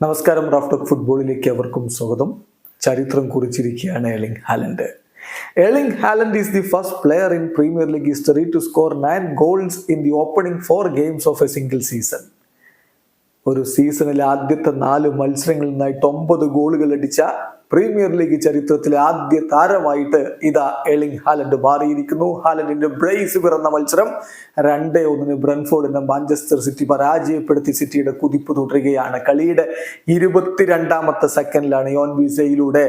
നമസ്കാരം റാഫ്റ്റോക്ക് ഫുട്ബോളിലേക്ക് അവർക്കും സ്വാഗതം. ചരിത്രം കുറിച്ചിരിക്കുകയാണ് Erling Haaland. Erling Haaland is the first player in Premier League history to score nine goals in the opening four games of a single season. ഒരു സീസണിലെ ആദ്യത്തെ നാല് മത്സരങ്ങളിൽ നിന്നായിട്ട് ഒമ്പത് ഗോളുകൾ അടിച്ച പ്രീമിയർ ലീഗ് ചരിത്രത്തിലെ ആദ്യ താരമായിട്ട് ഇതാ എളിംഗ് ഹാലൻഡ് മാറിയിരിക്കുന്നു. ഹാലൻഡിന്റെ ബ്രേസ് പിറന്ന മത്സരം രണ്ടേ ഒന്നിന് ബ്രൻഫോർഡിനെ മാഞ്ചസ്റ്റർ സിറ്റി പരാജയപ്പെടുത്തി സിറ്റിയുടെ കുതിപ്പ് തുടരുകയാണ്. കളിയുടെ ഇരുപത്തിരണ്ടാമത്തെ സെക്കൻഡിലാണ് യോൺ വിസയിലൂടെ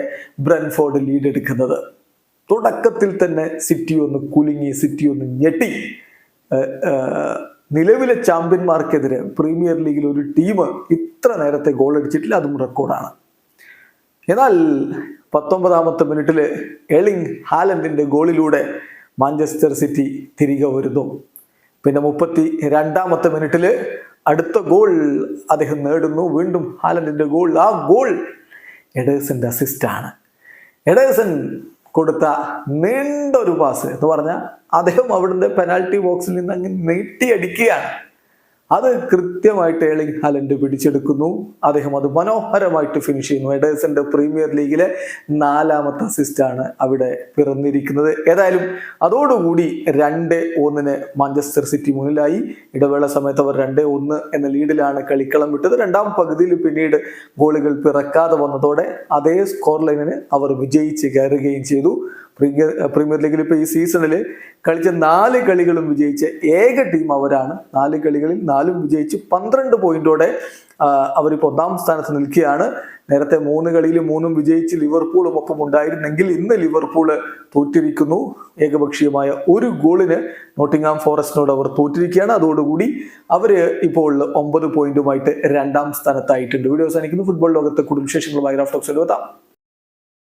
ബ്രൻഫോർഡ് ലീഡ് എടുക്കുന്നത് തുടക്കത്തിൽ തന്നെ സിറ്റി ഒന്ന് കുലുങ്ങി സിറ്റി ഒന്ന് ഞെട്ടി. നിലവിലെ ചാമ്പ്യന്മാർക്കെതിരെ പ്രീമിയർ ലീഗിൽ ഒരു ടീം ഇത്ര നേരത്തെ ഗോൾ അടിച്ചിട്ടില്ല അതും റെക്കോർഡാണ് എന്നാൽ പത്തൊമ്പതാമത്തെ മിനിറ്റിൽ എളിങ് ഹാലൻഡിന്റെ ഗോളിലൂടെ മാഞ്ചസ്റ്റർ സിറ്റി തിരികെ വരുന്നു. പിന്നെ മുപ്പത്തി രണ്ടാമത്തെ മിനിറ്റിൽ അടുത്ത ഗോൾ അദ്ദേഹം നേടുന്നു. വീണ്ടും ഹാലൻഡിന്റെ ഗോൾ. ആ ഗോൾ എഡേഴ്സന്റെ അസിസ്റ്റാണ് എഡേഴ്സൺ കൊടുത്ത നീണ്ട ഒരു പാസ് എന്ന് പറഞ്ഞാൽ അദ്ദേഹം അവിടുത്തെ പെനാൽറ്റി ബോക്സിൽ നിന്ന് അങ്ങ് നീട്ടിയടിക്കുകയാണ്. അത് കൃത്യമായിട്ട് ഏളിംഗ് ഹാലൻഡ് പിടിച്ചെടുക്കുന്നു. അദ്ദേഹം അത് മനോഹരമായിട്ട് ഫിനിഷ് ചെയ്യുന്നു. എഡേഴ്സന്റെ പ്രീമിയർ ലീഗിലെ നാലാമത്തെ അസിസ്റ്റാണ് അവിടെ പിറന്നിരിക്കുന്നത്. ഏതായാലും അതോടുകൂടി രണ്ട് ഒന്നിന് മാഞ്ചസ്റ്റർ സിറ്റി മുന്നിലായി. ഇടവേള സമയത്ത് അവർ രണ്ട് ഒന്ന് എന്ന ലീഡിലാണ് കളിക്കളം വിട്ടത്. രണ്ടാം പകുതിയിൽ പിന്നീട് ഗോളുകൾ പിറക്കാതെ വന്നതോടെ അതേ സ്കോർ ലൈനിന് അവർ വിജയിച്ച് കയറുകയും ചെയ്തു. പ്രീമിയർ ലീഗിൽ ഇപ്പോൾ ഈ സീസണിൽ കളിച്ച നാല് കളികളും വിജയിച്ച ഏക ടീം അവരാണ്. നാല് കളികളിൽ നാലും വിജയിച്ച് പന്ത്രണ്ട് പോയിന്റോടെ അവരിപ്പോൾ ഒന്നാം സ്ഥാനത്ത് നിൽക്കുകയാണ്. നേരത്തെ മൂന്ന് കളിയിൽ മൂന്നും വിജയിച്ച് ലിവർപൂളും ഒപ്പം ഉണ്ടായിരുന്നെങ്കിൽ ഇന്ന് ലിവർപൂൾ തോറ്റിരിക്കുന്നു. ഏകപക്ഷീയമായ ഒരു ഗോളിന് നോട്ടിംഗ്ഹാം ഫോറസ്റ്റിനോട് അവർ തോറ്റിരിക്കുകയാണ്. അതോടുകൂടി അവർ ഇപ്പോൾ ഒമ്പത് പോയിന്റുമായിട്ട് രണ്ടാം സ്ഥാനത്തായിട്ടുണ്ട്. വീഡിയോ അവസാനിക്കുന്നു. ഫുട്ബോൾ ലോകത്തെ കുടുംബ വിശേഷങ്ങളുമായി റാഫ്റ്റോക്സ് എത്താം.